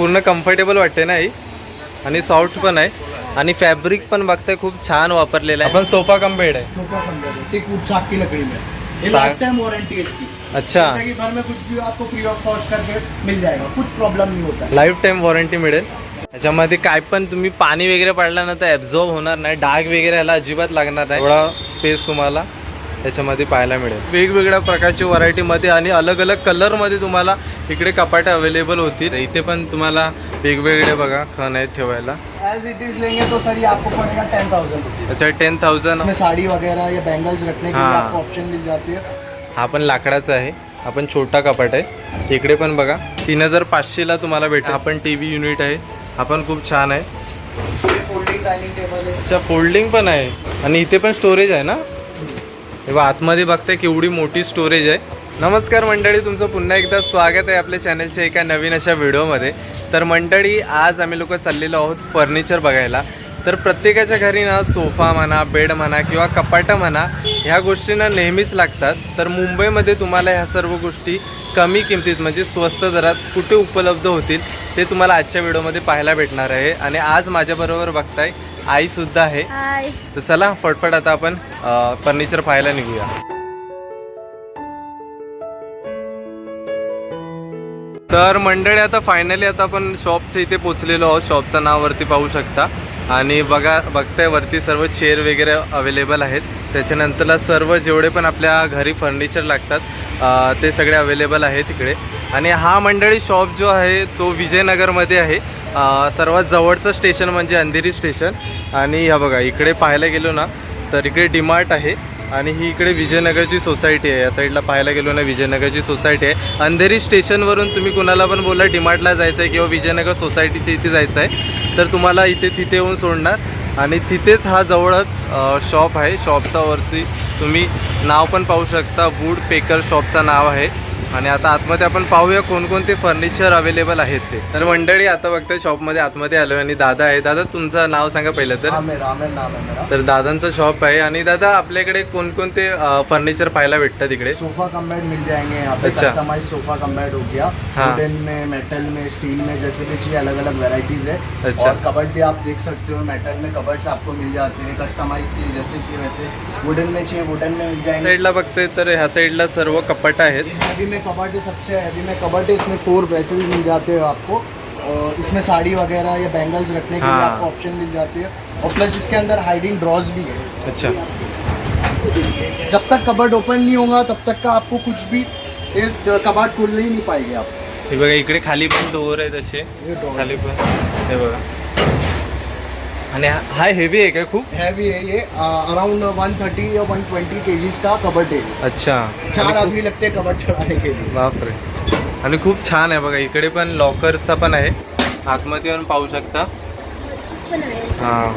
पूर्ण कम्फर्टेबल वाटते ना ही. आणि सॉफ्ट पण आहे. आणि फॅब्रिक पण बघताय खूप छान वापरलेलं आहे. आपण सोफा कम बेड आहे. Sofa cum bed teak wood छाक की लकड़ी में ये साग- लाइफ टाइम वारंटी है इसकी. अच्छा. जैसे कि घर में कुछ भी आपको फ्री ऑफ कॉस्ट करके मिल जाएगा. कुछ प्रॉब्लम नहीं होता है. लाईफ टाईम वॉरंटी मिळेल. त्याच्यामध्ये काय पण तुम्ही पाणी वगैरे पडला ना तर ॲब्झॉर्ब होणार नाही. डाग वगैरे याला अजिबात लागणार नाही. एवढा स्पेस तुम्हाला. त्याच्यामध्ये पाहायला मिळेल. वेगवेगळ्या प्रकारची व्हरायटीमध्ये आणि अलग अलग कलरमध्ये तुम्हाला इकडे कपाटे अवेलेबल होतील. इथे पण तुम्हाला वेगवेगळे बघा खण आहेत ठेवायला. एज इट इज लेंगे तो सर ये आपको पड़ेगा टेन थाउजेंड त्याच्या टेन थाउजंड इसमें साड़ी वगैरह या बैंगल्स रखने के लिए हाँ। आपको ऑप्शन मिल जाती है। हा पण लाकडाचा आहे. आपण छोटा कपाट आहे. इकडे पण बघा तीन हजार पाचशेला तुम्हाला भेटेल. हा पण टी व्ही युनिट आहे. हा पण खूप छान आहे. फोल्डिंग डाइनिंग टेबल अच्छा फोल्डिंग पण आहे. आणि इथे पण स्टोरेज आहे ना? तेव्हा आतमध्ये बघताय केवढी मोठी स्टोरेज आहे. नमस्कार मंडळी तुमचं पुन्हा एकदा स्वागत आहे आपल्या चॅनलच्या एका नवीन अशा व्हिडिओमध्ये तर मंडळी आज आम्ही लोक चाललेलो आहोत फर्निचर बघायला. तर प्रत्येकाच्या घरी ना सोफा म्हणा बेड म्हणा किंवा कपाटं म्हणा ह्या गोष्टींना नेहमीच लागतात. तर मुंबईमध्ये तुम्हाला ह्या सर्व गोष्टी कमी किमतीत म्हणजे स्वस्त दरात कुठे उपलब्ध होतील ते तुम्हाला आजच्या व्हिडिओमध्ये पाहायला भेटणार आहे. आणि आज माझ्याबरोबर बघताय आईसुद्धा आहे. हाय. तर चला फटफट आता आपण फर्निचर पाहायला निघूया. तर मंडळी आता फायनली आता आपण शॉपच्या इथे पोचलेलो आहोत. शॉपचं नाव वरती पाहू शकता. आणि बघा बघताय वरती सर्व चेअर वगैरे अवेलेबल आहेत. त्याच्यानंतरला सर्व जेवढे पण आपल्या घरी फर्निचर लागतात ते सगळे अवेलेबल आहे तिकडे आणि हा मंडळी शॉप जो आहे तो विजयनगरमध्ये आहे. सर्वात जवळचं स्टेशन म्हणजे अंधेरी स्टेशन. आणि ह्या बघा इकडे पाहायला गेलो ना तर इकडे डिमार्ट आहे आणि ही इकडे विजयनगरची सोसायटी आहे. या साईडला पाहायला गेलो ना विजयनगरची सोसायटी आहे. अंधेरी स्टेशनवरून तुम्ही कुणाला पण बोला डिमार्टला जायचं आहे किंवा विजयनगर सोसायटीच्या इथे जायचं आहे तर तुम्हाला इथे तिथे येऊन सोडणार. आणि तिथेच हा जवळच शॉप आहे. शॉपचा वरती तुम्ही नाव पण पाहू शकता. वूड पेकर शॉपचं नाव आहे. आणि आता आतमध्ये आपण पाहूया कोणकोणते फर्निचर अवेलेबल आहेत ते. तर मंडळी आता बघताय शॉपमध्ये आतमध्ये आलो आणि दादा आहे. दादा तुमचं नाव सांगा पहिलं तर. तर दादांचं शॉप आहे आणि दादा आपल्याकडे कोणकोणते फर्निचर पाहायला भेटतात इकडे सोफा कम बेड मिल जाएंगे यहाँ पे अच्छा। कस्टमाइज सोफा कम बेड हो गया. हाँ। वुडन में मेटल में स्टील में जैसे भी चाहिए अलग अलग वेराइटीज है. अच्छा। और कबर्ड भी आप देख सकते हो मेटल में कबर्ड्स आपको मिल जाते हैं कस्टमाइज चाहिए जैसे चाहिए वैसे. वुडन में चाहिए वुडन में मिल जाएंगे. साईडला बघतोय तर ह्या साईडला सर्व कपाट आहेत. में कबर्ड है सबसे हैवी में कबर्ड है इसमें फोर वेसल्स मिल जाते हैं आपको। और इसमें साड़ी वगैरह या बैंगल्स रखने के लिए हाँ। आपको ऑप्शन मिल जाती है। और प्लस इसके अंदर हाइडिंग ड्रॉज भी है। अच्छा। जब तक कबर्ड ओपन नहीं होगा तब तक का आपको कुछ भी एक कबाड खोल ही नहीं पाएँगे आप। हे बघा इकडे खाली पण डोअर आहेत असे खाली पण. हे बघा. आणि हा- हेवी आहे का खूप? हैवी है ये अराउंड 130 या 120 केजीज का कबर्ड है अच्छा. चार आणि आदमी लगते हैं कबर्ड चढ़ाने के लिए बापरे. आणि खूप छान आहे बघा इकडे पण लॉकरचा पण आहे. आतमध्ये येऊन पाहू शकता. पण आहे हां.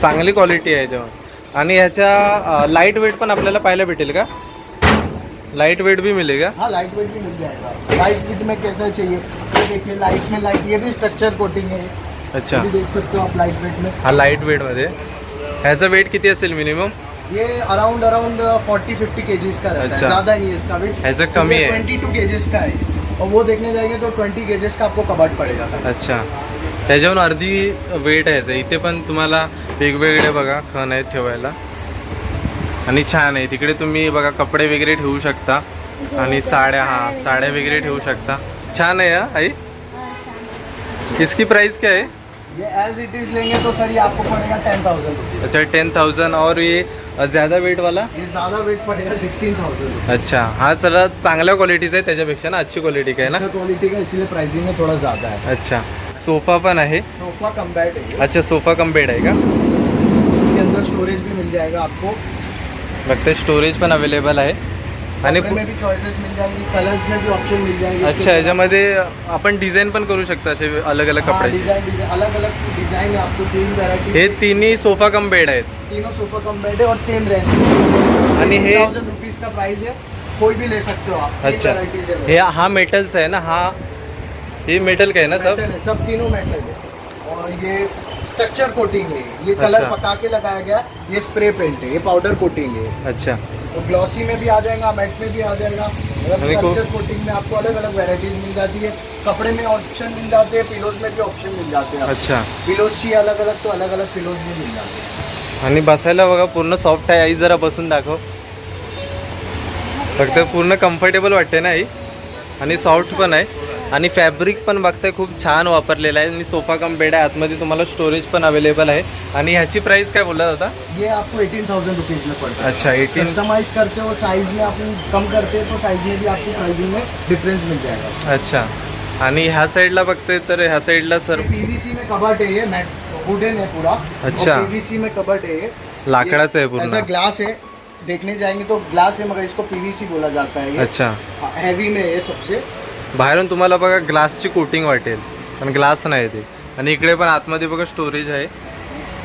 चांगली क्वालिटी आहे जेव्हा आणि ह्याच्या लाइट वेट पण आपल्याला पाहायला भेटेल का? लाइट वेट भी मिलेगा हाँ लाइट वेट भी मिल जाएगा लाइट वेट में कैसा चाहिए? ये देखिए लाइट में लाइट ये भी स्ट्रक्चर कोटिंग है. अच्छा. ये देख सकते हो आप लाइट वेट में हा लाइट वेटमध्ये ह्याचा वेट किती असेल मिनिमम ये अराउंड अराउंड 40 50 केजीज का रहता अच्छा। है ज्यादा नहीं है इसका वेट ऐसा कम ही है। 22 केजीज का है. और वो देखने जाएंगे तो 20 केजीज का आपको कबर्ड पड़ेगा. अच्छा. त्याच्यावरून अर्धी वेट आहे ह्याचं. इथे पण तुम्हाला वेगवेगळे बघा खण आहेत ठेवायला. आणि छान आहे. तिकडे तुम्ही बघा कपडे वगैरे ठेवू शकता. आणि साड्या हा साड्या वगैरे ठेवू शकता. छान आहे हा आई? हा, छान. इसकी प्राइस क्या है ये एज इट इज़ लेंगे तो सर ये आपको पड़ेगा टेन थाउज़ेंड अच्छा टेन थाउजंड और ये ज़्यादा वेट वाला? ये ज़्यादा वेट पड़ेगा सिक्सटीन थाउज़ेंड अच्छा हा चला चांगल्या क्वालिटीचा आहे त्याच्यापेक्षा ना अच्छी क्वालिटी का आहे ना? क्वालिटी का इसीलिए प्राइसिंग में थोड़ा ज़्यादा है। अच्छा सोफा पण आहे? सोफा कम बेड है ये। अच्छा सोफा कम बेड आहे का? इसके अंदर स्टोरेज भी मिल जाएगा आपको। बघते स्टोरेज पण अवेलेबल आहे. आणि में भी चॉइसेस मिल जाएगी कलर्स में भी ऑप्शन मिल जाएँगे अच्छा याच्यामध्ये आपण डिझाईन पण करू शकता असे अलग अलग कपड्याचे. डिज़ाइन डिज़ाइन अलग अलग डिज़ाइन आपको तीन वेराइटी हे तिन्ही सोफा कम बेड आहेत. तीनों सोफा कम बेड है और सेम रेंज आणि हे थाउज़ेंड रुपीज़ का प्राइस है कोई भी ले सकते हो आप अच्छा है हे हा मेटलचा आहे ना हा हे मेटल का आहे ना सब? मेटल सब तीनों मेटल है। और ये स्ट्रक्चर कोटिंग है ये कलर अच्छा। पका के लगाया गया ये स्प्रे पेंट है ये पाउडर कोटिंग है। अच्छा। तो ग्लॉसी में भी आ जाएगा मैट में भी आ जाएगा। स्ट्रक्चर कोटिंग में आपको अलग अलग वेराइटीज मिल जाती है। कपड़े में ऑप्शन मिल जाते हैं पिलोज में भी ऑप्शन मिल जाते हैं। अच्छा। पिलोज चाहिए अलग अलग तो अलग अलग पिलोज भी मिल जाते हैं। आणि बसायला बघा पूर्ण सॉफ्ट आहे. आई जरा बसून दाखव. फक्त पूर्ण कम्फर्टेबल वाटते ना आई. आणि सॉफ्ट पण आहे. आणि फॅब्रिक पण बघताय खूप छान वापरलेलं आहे. आणि सोफा कम बेड आहे आतमध्ये तुम्हाला स्टोरेज पण अवेलेबल आहे. आणि ह्याची प्राइस काय बोलला होता ये आपको एटीन थाउजेंड रुपीज़ में पड़ता. है अच्छा एटीन कस्टमाइज करते हो साइज में आप कम करते हैं तो साइज में भी आपको प्राइसिंग में डिफरेंस मिल जाएगा अच्छा. आणि ह्या साईडला बघते तर ह्या साईडला सर पीवीसी में कबर्ट है ये मैट वुडन है पूरा अच्छा। पीवीसी में कबर्ट है. ये लाकडाचं आहे पूर्ण. ऐसा ग्लास है देखने जाएंगे तो ग्लास है मगर इसको पीवीसी बोला जाता है ये. अच्छा. हैवी में है सबसे. बाहेरून तुम्हाला बघा ग्लासची कोटिंग वाटेल पण ग्लास नाही ते. आणि इकडे पण आतमध्ये बघा स्टोरेज आहे.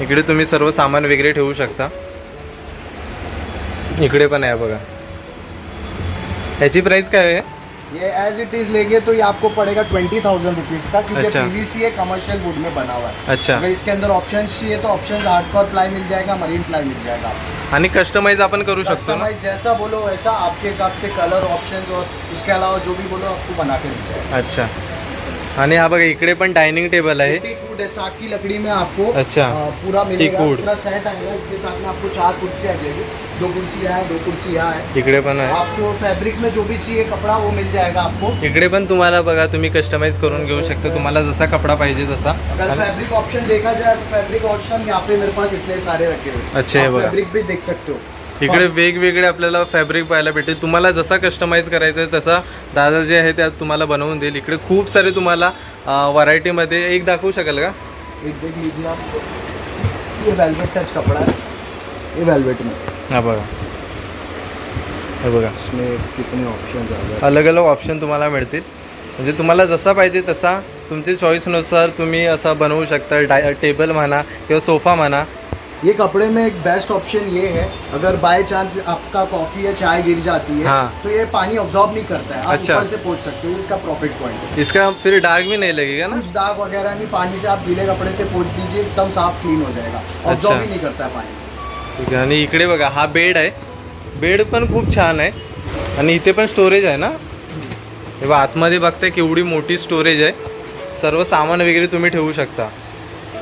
इकडे तुम्ही सर्व सामान वगैरे ठेवू शकता. इकडे पण आहे बघा. ह्याची प्राईस काय आहे? ये एज इट इज लेंगे तो ये आपको पड़ेगा ट्वेंटी थाउजेंड रुपीज का क्योंकि अच्छा। पीवीसी है कमर्शियल वुड में बना हुआ है। अच्छा। अगर इसके अंदर ऑप्शन चाहिए तो ऑप्शन हार्डकोर प्लाई मिल जाएगा मरीन प्लाई मिल जाएगा आणि कस्टमाइज आपण करू शकतो ना? जैसा बोलो वैसा आपके हिसाब से कलर ऑप्शंस और उसके अलावा जो भी बोलो आपको बना के मिल जाएगा। अच्छा। आणि हा बघा इकडे पण डायनिंग टेबल आहे. टीक है साग की लकड़ी में आपको अच्छा। पूरा मिलेगा. पूरा सेट आएगा इसके साथ में आपको चार कुर्सी आ जाएगी. दो कुर्सी यहाँ है दो कुर्सी यहाँ है. इकडे पण आहे. आपको फैब्रिक में जो भी चाहिए कपड़ा वो मिल जाएगा आपको. इकडे पण तुम्हाला बघा तुम्ही कस्टमाइज करून घेऊ शकता. तुम्हाला जसा कपडा पाहिजे तसा. अगर फैब्रिक ऑप्शन देखा जाए तो फैब्रिक ऑप्शन यहाँ पे मेरे पास इतने सारे रखे हुए हैं। अच्छे है बघा। फैब्रिक भी देख सकते हो. इकडे वेगवेगळे आपल्याला फॅब्रिक पाहायला भेटेल तुम्हाला जसा कस्टमाइज करायचा आहे तसा दादा जे आहे त्यात तुम्हाला बनवून देईल. इकडे खूप सारे तुम्हाला व्हरायटीमध्ये एक दाखवू शकाल का? एक देख लीजिए आप. ये वेलवेट टच कपड़ा है. ये वेलवेट में. हा बघा. हे बघा. इसमें कितने ऑप्शन आ गए. अलग अलग ऑप्शन तुम्हाला मिळतील. म्हणजे तुम्हाला जसा पाहिजे तसा तुमच्या चॉईसनुसार तुम्ही असा बनवू शकता. डाय टेबल म्हणा किंवा सोफा म्हणा. ये कपड़े में एक बेस्ट ऑप्शन ये है अगर बाय चांस आपका कॉफ़ी या चाय गिर जाती है हाँ। तो ये पानी ऑब्जॉर्ब नहीं करता है आप अच्छा। ऊपर से पोछ सकते हो इसका प्रॉफिट पॉइंट है। इसका फिर डाग भी नहीं लगेगा ना? कुछ दाग वगैरह नहीं पानी से आप गीले कपड़े से पोछ दीजिए एकदम साफ़ क्लीन हो जाएगा ऑब्जॉर्ब ही नहीं करता है पानी। आणि इकडे बघा हा बेड आहे. बेड पण खूप छान आहे. आणि इथे पण स्टोरेज आहे ना? हे बघा आतमध्ये बघताय केवढी मोठी स्टोरेज आहे. सर्व सामान वगैरे तुम्ही ठेवू शकता.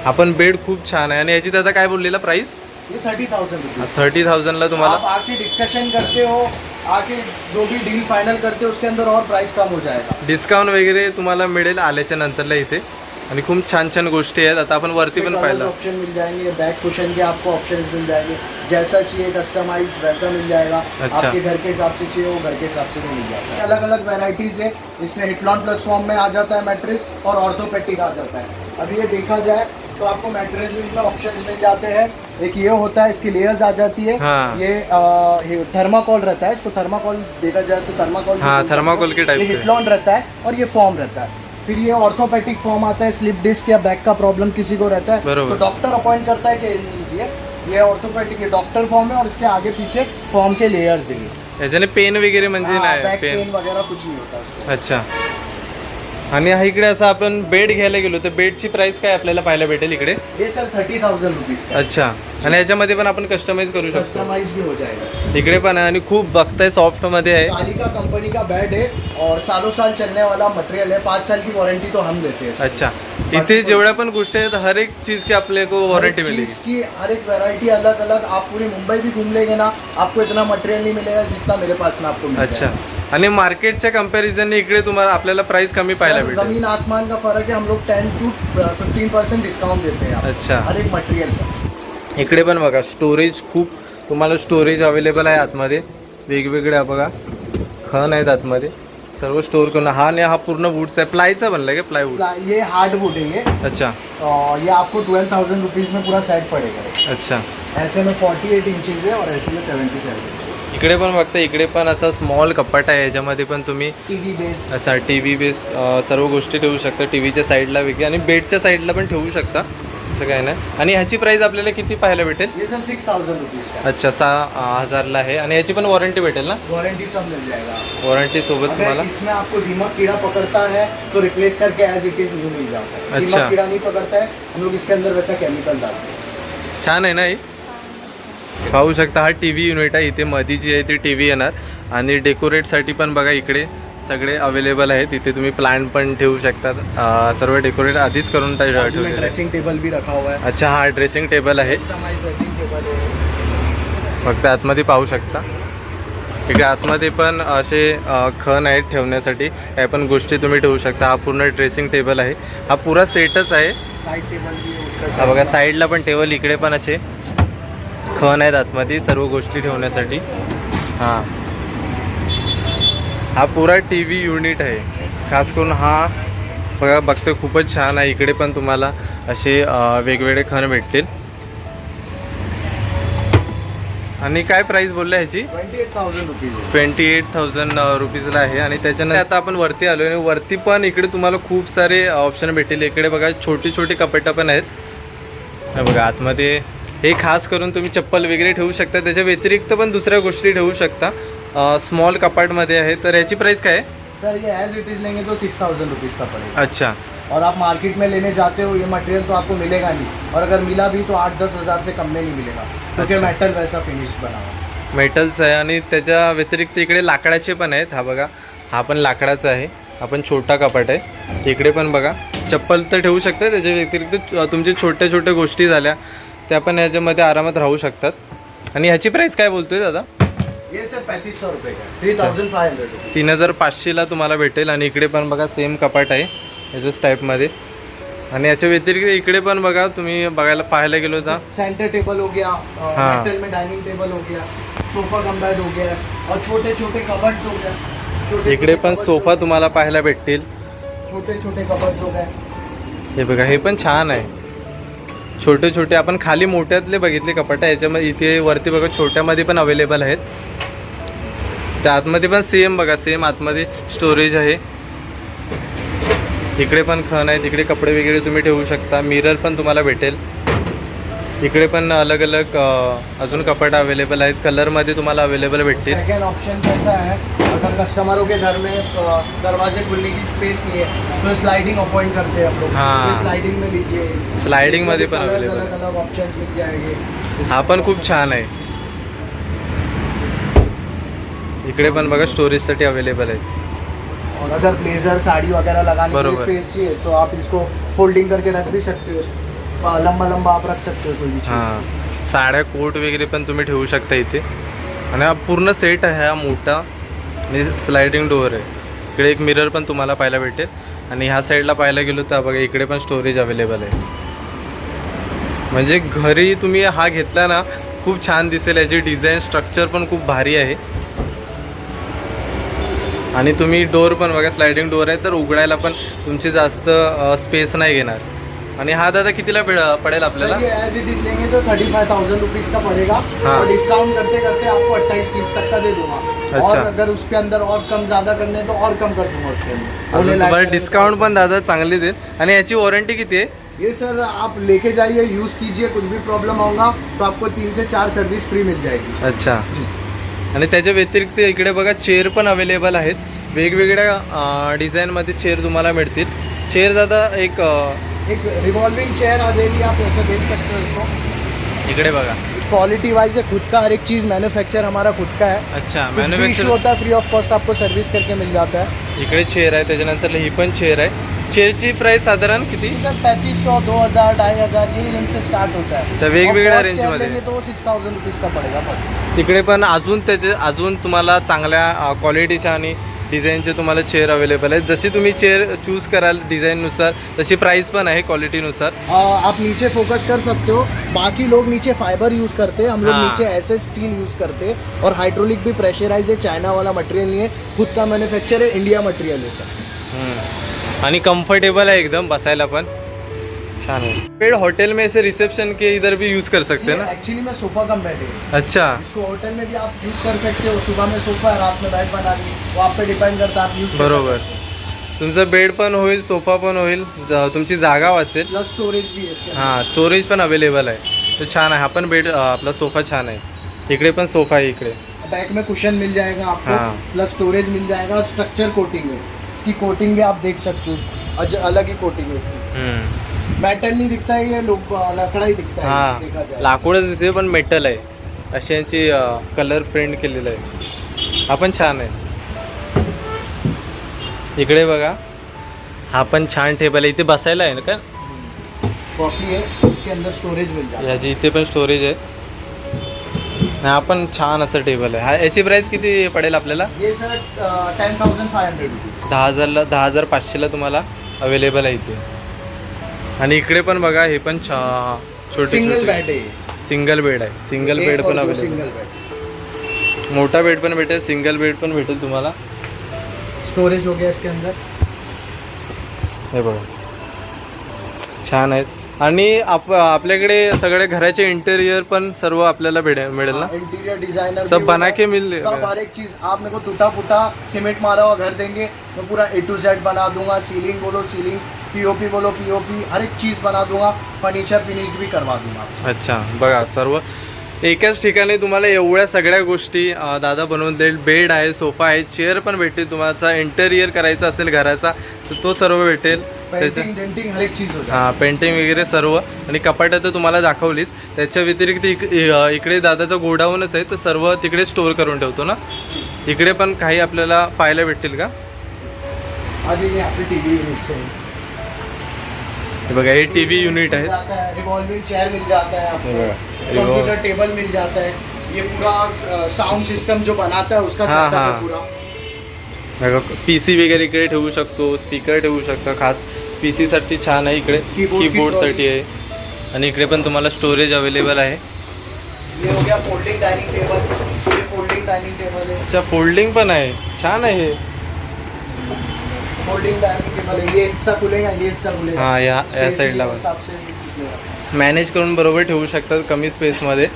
हा पण बेड खूप छान आहे. आणि याची त्याचा काय बोललेला प्राईस ये थर्टी थाउजेंड थर्टी थाउजंडला तुम्हाला आके डिस्कशन करते हो आके जो भी डील फाइनल करते उसके अंदर और प्राइस कम हो जाएगा। डिस्काउंट वगैरे तुम्हाला मिळेल आल्याच्या नंतरला इथे. आणि खूप छान छान गोष्टी आहेत. आता आपण वरती पण पाहिलं. ऑप्शन मिल जाएंगे बैक कुशन के आपको ऑप्शन मिल जाएंगे। जैसा चाहिए कस्टमाइज वैसा मिल जाएगा। अच्छा। आपके घर के हिसाब से चाहिए वो घर के हिसाब से भी मिल है। अलग अलग वेराइटीज है। इसमें हिटलॉन प्लस फॉर्म में आ जाता है मैट्रेस और ऑर्थोपेटिक आ जाता है। अभी ये देखा जाए तो आपको मैट्रेसेस में ऑप्शंस मिल जाते हैं। एक ये होता है इसकी लेयर्स आ जाती है। हाँ। ये आ, ये थर्माकोल रहता है इसको थर्माकोल देखा जाए तो थर्माकोल हाँ, thermocol के से। हिटलॉन रहता है और ये फॉर्म रहता है। फिर ये ऑर्थोपेटिक फॉर्म आता है स्लिप डिस्क या बैक का प्रॉब्लम किसी को रहता है। तो डॉक्टर अपॉइंट करता है कि ये लीजिए ये ऑर्थोपेडिक ये डॉक्टर फॉर्म है और इसके आगे पीछे फॉर्म के लेयर्स है। याच्याने पेन वगैरे म्हणजे नाही बैक पेन वगैरह कुछ नहीं होता अच्छा। आणि हा इकडे असं आपण बेड घ्यायला गेलो तर बेडची प्राइस काय आपल्याला पाहायला भेटेल इकडे? ये सर थर्टी थाउजेंड रुपीज का? अच्छा. आणि याच्यामध्ये पण आपण कस्टमाइज करू शकतो. कस्टमाइज भी हो जाएगा। इकडे पण आहे आणि खूप बघताय सॉफ्टमध्ये आहे. कालिका कंपनी का बेड है और सालों साल चलने वाला मटेरियल है पाँच साल की वारंटी तो हम देते हैं। अच्छा. इथे जेवढ्या पण गोष्टी आहेत हर एक चीज की आपले को वॉरंटी मिलेगी चीज़ की हर एक वैरायटी अलग अलग. आप पूरी मुंबई भी घूम लेंगे ना आपको इतना मटेरियल नहीं मिलेगा जितना मेरे पास में आपको अच्छा। आणि मार्केटच्या कंपॅरिझन इकडे तुम्हाला आपल्याला प्राइस कमी पाहायला भेटेल. जमीन आसमान का फर्क है हम लोग ten to fifteen percent discount देते हैं। अच्छा. हर एक मटेरियल का. इकडे पण बघा स्टोरेज खूप तुम्हाला स्टोरेज अवेलेबल आहे आतमध्ये. वेगवेगळ्या बघा. खण आहेत आतमध्ये. सर्व स्टोर करून हा आणि हा पूर्ण वूडचा आहे प्लायचा बनलाय का? प्लायवूड प्ला- ये हार्ड वुड है. ये अच्छा. और ये आपको ट्वेल्व थाउजेंड रुपीज़ में पूरा सेट पड़ेगा. अच्छा. ऐसे में फोर्टी एट इंचज़ है और ऐसे में सेवेंटी सेवन इकडे पण बघता इकडे पण असा स्मॉल कपाट आहे याच्यामध्ये पण तुम्ही टी वी बेस असा टी व्ही बेस सर्व गोष्टी ठेवू शकता. टी व्हीच्या साईडला वेगळी आणि बेडच्या साईडला पण ठेवू शकता. असं काय नाही. आणि ह्याची प्राईस आपल्याला किती पाहायला भेटेल? ये सर सिक्स थाउजेंड रुपीज़ का अच्छा सहा हजारला आहे. आणि याची पण वॉरंटी भेटेल ना? वारंटी सब मिल जाएगा वॉरंटी सोबत अगर तुम्हाला? इसमें आपको दीमक कीड़ा पकड़ता है तो रिप्लेस करके एज इट इज न्यू मिल जाता है अच्छा। दीमक कीड़ा नहीं पकड़ता है हम लोग इसके अंदर वैसा केमिकल डालते हैं. छान आहे ना ही? पाहू शकता हा टी व्ही युनिट आहे. इथे मधी जी आहे ती टी व्ही येणार. आणि डेकोरेटसाठी पण बघा इकडे. सगळे अवेलेबल आहेत. इथे तुम्ही प्लांट पण ठेवू शकतात सर्व डेकोरेट आधीच करून आहे. ड्रेसिंग टेबल भी रखा हुआ है. अच्छा हा ड्रेसिंग टेबल आहे. फक्त आतमध्ये पाहू शकता. इकडे आतमध्ये पण असे खण आहेत ठेवण्यासाठी. काही पण गोष्टी तुम्ही ठेवू शकता. हा पूर्ण ड्रेसिंग टेबल आहे. हा पुरा सेटच आहे. टेबल है बघा साईडला पण टेबल इकडे पण असे खण आहेत आतमध्ये सर्व गोष्टी ठेवण्यासाठी. हां. हा पुरा टी व्ही युनिट आहे. खास करून हा बघा बघते खूपच छान आहे. इकडे पण तुम्हाला असे वेगवेगळे खण भेटतील. आणि काय प्राईस बोलले ह्याची? Twenty eight thousand rupees twenty eight thousand रुपीजला आहे. आणि त्याच्यानंतर आता आपण वरती आलो आणि वरती पण इकडे तुम्हाला खूप सारे ऑप्शन भेटतील. इकडे बघा छोटी छोटी कपाटं पण आहेत. बघा आतमध्ये हे खास करून तुम्ही चप्पल वगैरे ठेवू शकता. त्याच्या व्यतिरिक्त पण दुसऱ्या गोष्टी ठेवू शकता. स्मॉल कपाटमध्ये आहे. तर याची प्राईस काय आहे? सर ये एज इट इज लेंगे तो सिक्स थाउजेंड रुपीज़ का पड़ेगा अच्छा. और आप मार्केट में लेने जाते हो ये मटेरियल तो आपको मिलेगा नहीं. और अगर मिला भी तो आठ दस हज़ार से कम में नहीं मिलेगा. क्योंकि अच्छा। मेटल वैसा फिनिश बना हुआ है. मेटल्स आहे आणि त्याच्या व्यतिरिक्त इकडे लाकडाचे पण आहेत. हा बघा हा पण लाकडाचा आहे. हा पण छोटा कपाट आहे. इकडे पण बघा चप्पल तर ठेवू शकता. त्याच्या व्यतिरिक्त अ, तुमच्या छोट्या छोट्या गोष्टी झाल्या त्या पण ह्याच्यामध्ये आरामात राहू शकतात. आणि ह्याची प्राईस काय बोलतोय दादा? ये सर पैंतीस सौ रुपये का? Three thousand five hundred rupees तीन हजार पाचशेला तुम्हाला भेटेल आणि इकडे पण बघा सेम कपाट आहे. याच्याच टाईपमध्ये आणि याच्या व्यतिरिक्त इकडे पण बघा तुम्ही बघायला पाहायला गेलो तर. सेंटर टेबल हो गया हाँ। मेटल में डाइनिंग टेबल हो गया सोफा कम बेड हो गया और छोटे छोटे कबर्ड्स हो गया छोटे इकडे छोटे पण cupboards सोफा हो तुम्हाला पाहायला भेटतील. गए, छोटे छोटे कबर्ड्स हो गए। हे बघा हे पण छान आहे. छोटे छोटे आपण खाली मोठ्यातले बघितले कपाट याच्यामध्ये इथे वरती बघा छोट्यामध्ये पण अवेलेबल आहेत. त्या आतमध्ये पण सेम बघा सेम आतमध्ये स्टोरेज आहे. इकडे पण खण आहे तिकडे कपडे वगैरे तुम्ही ठेवू शकता. मिरर पण तुम्हाला भेटेल. इकडे पण अलग अलग अजून कपाट अवेलेबल आहेत. कलरमध्ये तुम्हाला अवेलेबल भेटतील. सेकेंड ऑप्शन कैसा है अगर कस्टमरों के घर में दरवाजे खुलने की स्पेस नहीं है तो स्लाइडिंग अपॉइंट करते हैं हम लोग. हाँ। तो स्लाइडिंग में लीजिए. Sliding मध्ये पण available अलग अलग मिल जाएंगे. हा पण खूप छान आहे. इकडे पण बघा स्टोरेजसाठी अवेलेबल आहे और अगर ब्लेजर साड़ी वगैरह लगाने के लिए बरोबर। स्पेस चाहिए तो आप इसको फोल्डिंग करके रख भी सकते हो। लंबा लंबा आप रख सकते हो कोई भी चीज़। हां साड्या कोट वगैरे पण तुम्ही ठेवू शकता इथे आणि हा पूर्ण सेट आहे हा मोठा आणि स्लायडिंग डोअर आहे इकडे एक मिरर पण तुम्हाला पाहायला भेटेल. आणि ह्या साईडला पाहायला गेलो तर बघा इकडे पण स्टोरेज अवेलेबल आहे. म्हणजे घरी तुम्ही हा घेतला ना खूप छान दिसेल. याची डिझाईन स्ट्रक्चर पण खूप भारी आहे. आणि तुम्ही डोअर पण बघा स्लायडिंग डोअर आहे तर उघडायला पण तुमची जास्त स्पेस नाही घेणार. आणि हा दादा कितीला पेड- पडेल आपल्याला? थर्टी फाइव थाउजेंड रुपीज़ का पड़ेगा. हाँ। और डिस्काउंट करते करते आपको अट्ठाईस तीस तक का दे दूंगा. अच्छा। और अगर उसके अंदर और कम ज़्यादा करने तो और कम कर दूंगा उसके अंदर. डिस्काउंट पण दादा चांगली देईल. आणि याची वॉरंटी किती आहे? ये सर आप लेके जाइए यूज़ कीजिए कुछ भी प्रॉब्लम होगा तो आपको तीन से चार सर्विस फ्री मिल जाएगी. अच्छा. जी. आणि त्याच्या व्यतिरिक्त इकडे बघा चेअर पण अवेलेबल आहेत. वेगवेगळ्या डिझाईनमध्ये चेअर तुम्हाला मिळतील. चेअर दादा एक एक रिवॉल्विंग चेयर आ जाएगी आप ऐसे देख सकते हो इसको इकडे बघा. क्वालिटी वाइज है खुद का हर एक चीज़ मैन्युफैक्चर हमारा खुद का है. अच्छा मॅन्युफॅक्चर होता है फ्री ऑफ कॉस्ट आपको सर्विस करके मिल जाता है. इकडे चेअर आहे त्याच्यानंतर ही पण चेअर आहे. चेअरची प्राइस साधारण किती? सर पैंतीस सौ दो हज़ार ढाई हज़ार यही रेंज से स्टार्ट होता है। अच्छा, वेगवेगळ्या chair मध्ये. तो सिक्स थाउजेंड रुपीज़ का पड़ेगा तिकडे पण अजून त्याचे अजून तुम्हाला चांगल्या क्वालिटीच्या आणि डिझाईनचे तुम्हाला चेअर अवेलेबल आहेत. जशी तुम्ही चेअर चूज कराल डिझाईननुसार तशी प्राईस पण आहे क्वालिटीनुसार आप नीचे फोकस कर सकते हो। बाकी लोग नीचे फाइबर यूज़ करते हैं हम लोग हाँ। नीचे ऐसे स्टील यूज़ करते हैं और हाइड्रोलिक भी प्रेशराइज है चाइना वाला मटेरियल नहीं है खुद का मैन्युफैक्चर है इंडिया मटेरियल है सर हम्म. आणि कम्फर्टेबल आहे एकदम बसायला पण. छान आहे. बेड हॉटेल में ऐसे रिसेप्शन के इधर भी यूज कर सकते हैं ना? एक्चुअली में सोफा कम है। अच्छा। इसको होटल में भी आप यूज़ कर सकते हो सुबह में सोफा है रात में बेड बना ली वो आप पे डिपेंड करता है आप यूज़ बरोबर। तुमचं बेड पण होईल सोफा पण होईल तुमची जागा वाचेल. प्लस स्टोरेज भी है। हां स्टोरेज पण अवेलेबल आहे. तर छान आहे हा पण बेड आपला सोफा छान आहे. इकडे पण सोफा आहे इकडे. बैक में कुशन मिल जाएगा आपको हाँ। प्लस स्टोरेज मिल जाएगा और स्ट्रक्चर कोटिंग है। इसकी कोटिंग भी आप देख सकते हो। अलग ही कोटिंग है इसकी. मेटल नहीं दिखता है ये लकड़ा ही दिखता है देखा हां जाए लाकूडच दिसते पण मेटल आहे। अशी यांची कलर प्रिंट केलेलं आहे। हा पण छान आहे। इकडे बघा। हा पण छान टेबल आहे. इथे बसायला आहे ना का कॉफी है इसके अंदर स्टोरेज मिल जाता। याची इथे पण स्टोरेज आहे. हा पण छान असं टेबल आहे. हा याची प्राईस किती पडेल आपल्याला? है ये sir ten thousand five hundred rupees दहा हजारला दहा हजार पाचशेला तुम्हाला अवेलेबल आहे इथे. आणि इकडे पण बघा हे पण छा छोटे सिंगल छोटे बेड है ये. सिंगल बेड आहे सिंगल बेड पण अवेलेबल सिंगल मोठा बेड पण भेटेल सिंगल बेड पण भेटेल तुम्हाला. स्टोरेज हो गया इसके अंदर. हे बघा. छान आहेत. आणि आप आपल्याकडे सगळे घराचे इंटेरियर पण सर्व आपल्याला भेटे मिळेल ना? इंटीरियर डिजाइनर सब बना के मिल सब हर एक चीज। आप मेरे को टूटा फूटा सीमेंट मारा हुआ घर देंगे मैं पूरा ए टू जेड बना दूंगा। सीलिंग बोलो सीलिंग पीओपी बोलो पीओपी हर एक चीज बना दूंगा। फर्नीचर फिनिश्ड भी करवा दूंगा। अच्छा बघा सर्व एकाच ठिकाणी तुम्हाला एवढ्या सगळ्या गोष्टी दादा बनवून देईल. बेड आहे सोफा आहे चेअर पण भेटेल तुम्हाला. इंटेरियर करायचा असेल घराचा तर तो सर्व भेटेल. पेंटिंग डेंटिंग हर एक चीज हो हां पेंटिंग वगैरे सर्व. आणि कपाटं तर तुम्हाला दाखवलीच. त्याच्या व्यतिरिक्त इक इकडे दादाचं गोडाऊनच आहे तर सर्व तिकडे स्टोअर करून ठेवतो ना. इकडे पण काही आपल्याला पाहायला भेटतील का? आ जाइए यहाँ पे टीवी यूनिट से हे बघा हे टी व्ही युनिट आहे. रिवॉल्विंग चेयर मिल जाता है आपको ये बघा, revolve- कंप्यूटर टेबल मिल जाता है। ये पूरा साउंड सिस्टम जो बनाता है उसका हाँ, हाँ. है। पूरा। बघा पी सी वगैरे इकडे ठेवू शकतो स्पीकर ठेवू शकता खास पी सीसाठी छान आहे इकडे. कीबोर्डसाठी आहे. आणि इकडे पण तुम्हाला स्टोरेज अवेलेबल आहे. ये हो गया फोल्डिंग टेबल फोल्डिंग टेबल है अच्छा फोल्डिंग पण आहे. छान आहे हे. फोल्डिंग टेबल है ये हिस्सा खुलेगा ये हिस्सा खुलेगा हाँ, यहाँ- Space यहाँ side के ला हिसाब से ये खुलेगा। मॅनेज करून बरोबर ठेवू शकतात कमी स्पेसमध्ये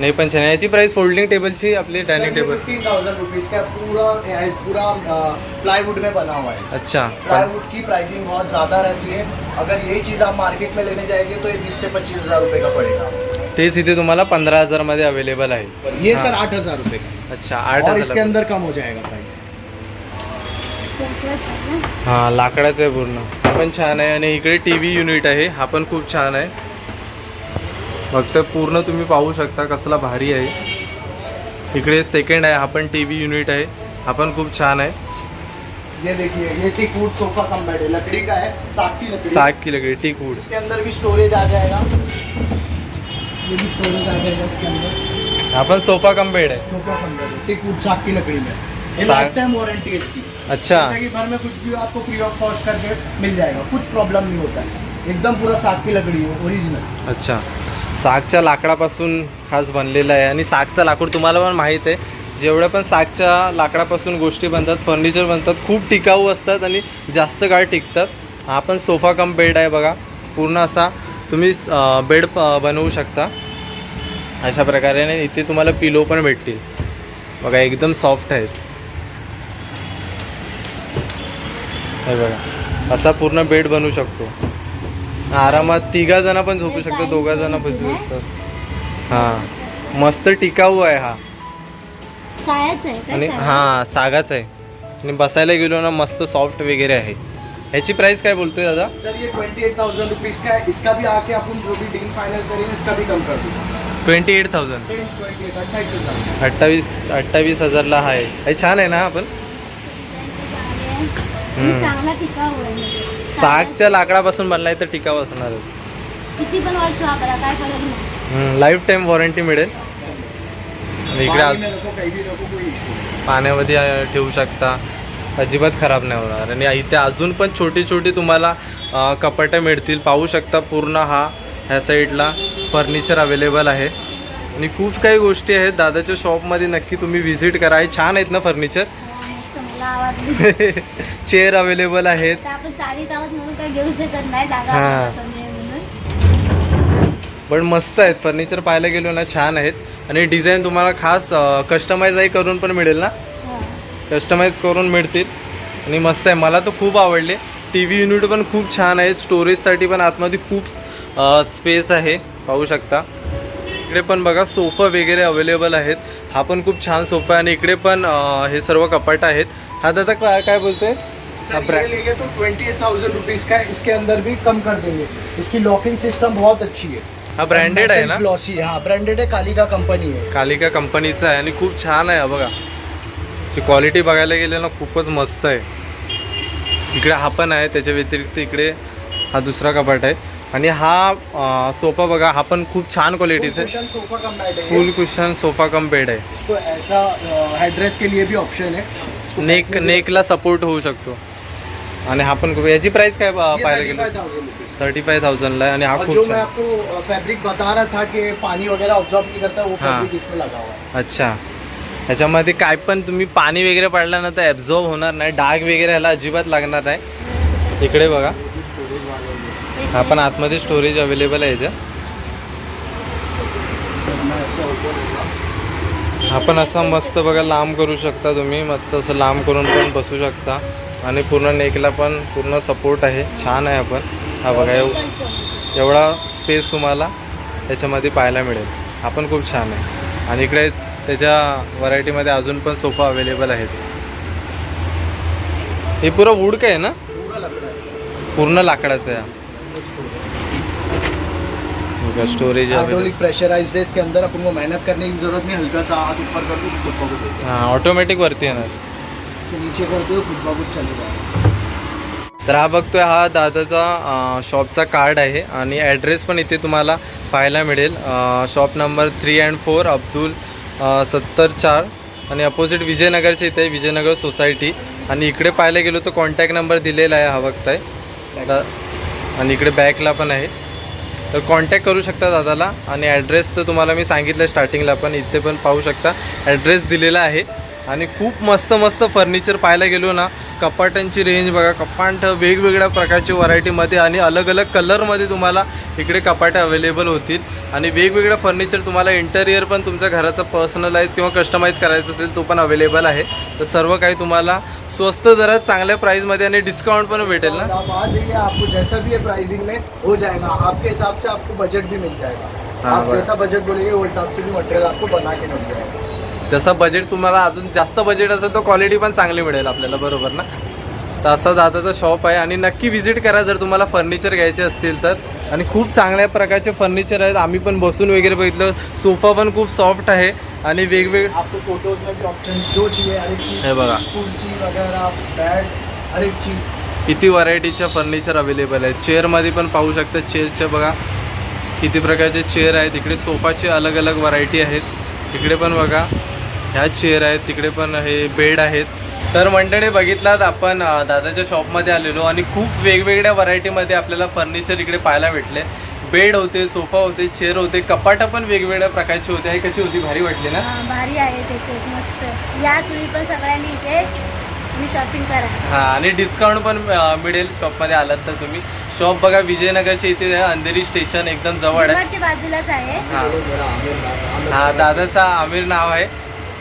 नाही पण छान आहे. याची प्राईस फोल्डिंग टेबलची आपली dining table fifteen thousand rupees का? पूरा पूरा प्लाईवुड में बना हुआ है। अच्छा प्लाईवुड की प्राइसिंग बहुत ज़्यादा रहती है। अगर यही चीज़ आप मार्केट में लेने जाएंगे तो ये बीस से पच्चीस हज़ार रुपये का पड़ेगा। तेच इथे तुम्हाला पंधरा हजारमध्ये अवेलेबल आहे. ये हाँ। सर आठ हज़ार रुपये का। अच्छा आठ और इसके हजार अंदर कम हो जाएगा प्राइस हां लाकडाचं आहे पूर्ण. हा पण छान आहे आणि इकडे टी व्ही युनिट आहे. हा पण खूप छान आहे. फक्त पूर्ण तुम्ही पाहू शकता कसला भारी आहे. इकडे सेकंड आहे हा पण टी व्ही युनिट आहे. हा पण खूप छान आहे. ये देखिए ये teak wood sofa cum bed है। लकड़ी का है साग की लकड़ी। साग की लकड़ी टीक वुड इसके अंदर भी स्टोरेज आ जाएगा। ये भी स्टोरेज आ जाएगा इसके अंदर। हा पण सोफा कम बेड आहे. सोफा कम बेड है। टिक वुड साग की लकड़ी में। ये लाइफ टाइम वारंटी है इसकी। अच्छा। भर में कुछ भी आपको फ्री ऑफ़ कॉस्ट करके मिल जाएगा। कुछ प्रॉब्लम नहीं होता है। एकदम पूरा साग की लकड़ी है ओरिजिनल अच्छा। सागच्या लाकडापासून खास बनलेलं आहे. आणि सागचं लाकूड तुम्हाला पण माहीत आहे. जेवढ्या पण सागच्या लाकडापासून गोष्टी बनतात फर्निचर बनतात खूप टिकाऊ असतात आणि जास्त काळ टिकतात. हा पण सोफा कम बेड आहे बघा. पूर्ण असा तुम्ही बेड बनवू शकता. अशा प्रकारे इथे तुम्हाला पिलो पण भेटतील. बघा एकदम सॉफ्ट आहेत. हे बघा. असा पूर्ण बेड बनवू शकतो. आरामात तिघा जण पण झोपू शकतात दोघा जण पण झोपू शकतात हां. मस्त टिकाऊ आहे हा. आणि हां सागाच आहे. आणि बसायला गेलो ना मस्त सॉफ्ट वगैरे आहे. ह्याची प्राइस काय बोलतोय दादा? सर ये ट्वेंटी एट थाउजेंड रुपीज़ का है इसका भी आके अपन जो भी डील फाइनल करेंगे इसका भी कम कर दूंगा. Twenty eight thousand ten twenty eight अट्ठाईस हज़ार. अठ्ठावीस अठ्ठावीस हजारला आहे. हे छान आहे ना हा पण हम्म. चांगला टिकाऊ आहे. सागच्या लाकडापासून बनलाय तर टिकाऊ असणार किती पण वर्ष वापरा काय फरक नाही. लाईफ टाईम वॉरंटी मिळेल. आणि इकडे आज पाण्यामध्ये अ, ठेवू शकता. अजिबात खराब नाही होणार. आणि इथे अजून पण छोटी छोटी तुम्हाला अ, कपाटं मिळतील. पाहू शकता पूर्ण हा ह्या साईडला फर्निचर अवेलेबल आहे. आणि खूप काही गोष्टी आहेत. दादाच्या शॉपमध्ये नक्की तुम्ही व्हिजिट करा. हे छान आहेत ना फर्निचर चेअर अवेलेबल आहेत. आपण चाळीत म्हणून घेऊ शकत नाही पण मस्त आहेत. फर्निचर पाहायला गेलो ना छान आहेत. आणि डिझाईन तुम्हाला खास कस्टमाइजही करून पण मिळेल ना. कस्टमाइज करून मिळतील. आणि मस्त आहे. मला तर खूप आवडले. टी व्ही युनिट पण खूप छान आहेत. स्टोरेजसाठी पण आतमध्ये खूप स्पेस आहे. पाहू शकता. इकडे पण बघा सोफा वगैरे अवेलेबल आहेत. हा पण खूप छान सोफा आहे. आणि इकडे पण हे सर्व कपाट आहेत. हा दादा काय काय हा लेंगे तो ट्वेंटी थाउजेंड रुपीज़ का इसके अंदर भी कम कर देंगे। इसकी लॉकिंग सिस्टम बहुत अच्छी है। हा ब्रँडेड आहे ना? ग्लॉसी हाँ ब्रांडेड है कालिका कंपनी है। कालिका कंपनीचा आहे आणि खूप छान आहे हा बघा. क्वालिटी बघायला गेले ना खूपच मस्त आहे. इकडे हा पण आहे त्याच्या व्यतिरिक्त इकडे हा दुसरा कपाट आहे. आणि हा अं, सोफा बघा हा पण खूप छान क्वालिटीचा आहे. कुशन सोफा कम बेड है full cushion sofa cum bed आहे ऐसा के लिए भी ऑप्शन है। इसको नेक नेकला सपोर्ट होऊ शकतो. आणि हा पण खूप याची प्राइस काय पाहायला गेलं? 35,000 rupees. थर्टी फाय थाउजंडला आहे आणि हा जो खूप मैं छान. आपको फैब्रिक बता रहा था कि पानी वगैरह ऑब्जॉर्व नहीं करता वो हाँ। फैब्रिक इसमें लगा हुआ है। अच्छा। ह्याच्यामध्ये काय पण तुम्ही पाणी वगैरे पडलं ना तर ॲब्झॉर्ब होणार नाही. डाग वगैरे ह्याला अजिबात लागणार नाही. इकडे बघा. हा पण आतमध्ये स्टोरेज अवेलेबल आहे याच्या आपण असा मस्त बघा लांब करू शकता तुम्ही. मस्त असं लांब करून पण बसू शकता. आणि पूर्ण नेकला पण पूर्ण सपोर्ट आहे. छान आहे आपण. हा बघा एव एवढा स्पेस तुम्हाला याच्यामध्ये पाहायला मिळेल. आपण खूप छान आहे. आणि इकडे त्याच्या व्हरायटीमध्ये अजून पण सोफा अवेलेबल आहेत. हे पुरं वूड काय आहे ना? पूर्ण लाकडाचं आहे. स्टोरेज अवेलेबल हाइड्रोलिक प्रेशराइज्ड है इसके अंदर अपन को मेहनत करने की जरूरत नहीं हल्का सा हाथ ऊपर कर दो खुद ब खुद होता है। ऑटोमॅटिक वरती येणार इसको नीचे कर दो खुद ब खुद चलेगा। तर हा बघतोय हा दादाचा शॉपचा कार्ड आहे आणि ॲड्रेस पण इथे तुम्हाला पाहायला मिळेल. Shop number three and four Abdul Sattar चार. आणि अपोजिट विजयनगरच्या इथे विजयनगर सोसायटी आणि इकडे पाहायला गेलो तर कॉन्टॅक्ट नंबर दिलेला आहे हा बघताय. आणि इकडे बॅकला पण आहे. तर कॉन्टॅक्ट करू शकता दादाला. आणि ॲड्रेस तर तुम्हाला मी सांगितलं स्टार्टिंगला पण इथे पण पाहू शकता. ॲड्रेस दिलेला आहे. आणि खूप मस्त मस्त फर्निचर पाहायला गेलो ना कपाटांची रेंज बघा. कपाट वेगवेगळ्या प्रकारची व्हरायटीमध्ये आणि अलग अलग कलरमध्ये तुम्हाला इकडे कपाटे अवेलेबल होतील. आणि वेगवेगळं फर्निचर तुम्हाला इंटेरियर पण तुमच्या घराचा पर्सनलाइज किंवा कस्टमाइज करायचं असेल तो पण अवेलेबल आहे. तर सर्व काही तुम्हाला स्वस्त दरात चांगल्या प्राईजमध्ये आणि डिस्काउंट पण भेटेल ना? आप आ जाइए आपको जैसा भी है प्राइसिंग में हो जाएगा आपके हिसाब से आपको बजट भी मिल जाएगा। हाँ, आप बस। जैसा बजट बोलेंगे वो हिसाब से भी मटेरियल आपको बना के मिल जाएगा। जसं बजेट तुम्हाला अजून जास्त बजेट असेल तर क्वालिटी पण चांगली मिळेल आपल्याला बरोबर ना? तर असा दादाचा शॉप आहे आणि नक्की व्हिजिट करा जर तुम्हाला फर्निचर घ्यायचे असतील तर. आणि खूप चांगल्या प्रकारचे फर्निचर आहेत. आम्ही पण बसून वगैरे बघितलं. सोफा पण खूप सॉफ्ट आहे आणि वेगवेगळे हे बघा. किती व्हरायटीच्या फर्निचर अवेलेबल आहे चेअरमध्ये पण पाहू शकता. चेअरच्या बघा. किती प्रकारचे चेअर आहेत. इकडे सोफाचे अलग अलग व्हरायटी आहेत. इकडे पण बघा. ह्या चेअर आहेत. तिकडे पण हे बेड आहेत. तर मंडळी बघितलात आपण दादाच्या शॉपमध्ये आलेलो आणि खूप वेगवेगळ्या व्हरायटीमध्ये आपल्याला फर्निचर इकडे पाहायला भेटले. बेड होते सोफा होते चेअर होते कपाटं पण वेगवेगळ्या प्रकारची होते. हे कशी होती? भारी वाटली ना? हा, भारी आहे ते खूप मस्त. या तुम्ही पण सगळ्यांनी इथे आणि शॉपिंग करा. हां आणि डिस्काउंट पण मिळेल शॉपमध्ये आलात तर तुम्ही. शॉप बघा विजयनगरच्या इथे अंधेरी स्टेशन एकदम जवळ आहे. डीमार्टच्या बाजूला आहे. हां. हा दादाचा आमिर नाव आहे.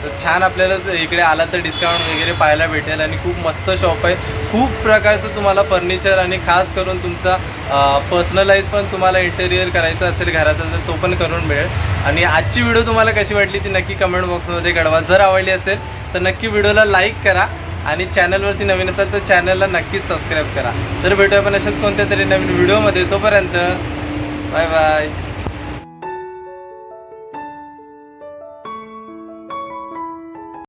तर छान आपल्याला इकडे आला तर डिस्काउंट वगैरे पाहायला भेटेल आणि खूप मस्त शॉप आहे. खूप प्रकारचं तुम्हाला फर्निचर आणि खास करून तुमचा पर्सनलाइज पण तुम्हाला इंटेरियर करायचं असेल घराचा तर तो पण करून मिळेल. आणि आजची व्हिडिओ तुम्हाला कशी वाटली ती नक्की कमेंट बॉक्समध्ये कळवा. जर आवडली असेल तर नक्की व्हिडिओला लाईक करा आणि चॅनलवरती नवीन असाल तर चॅनलला नक्कीच सबस्क्राईब करा. तर भेटूया आपण अशाच कोणत्या तरी नवीन व्हिडिओमध्ये तोपर्यंत बाय बाय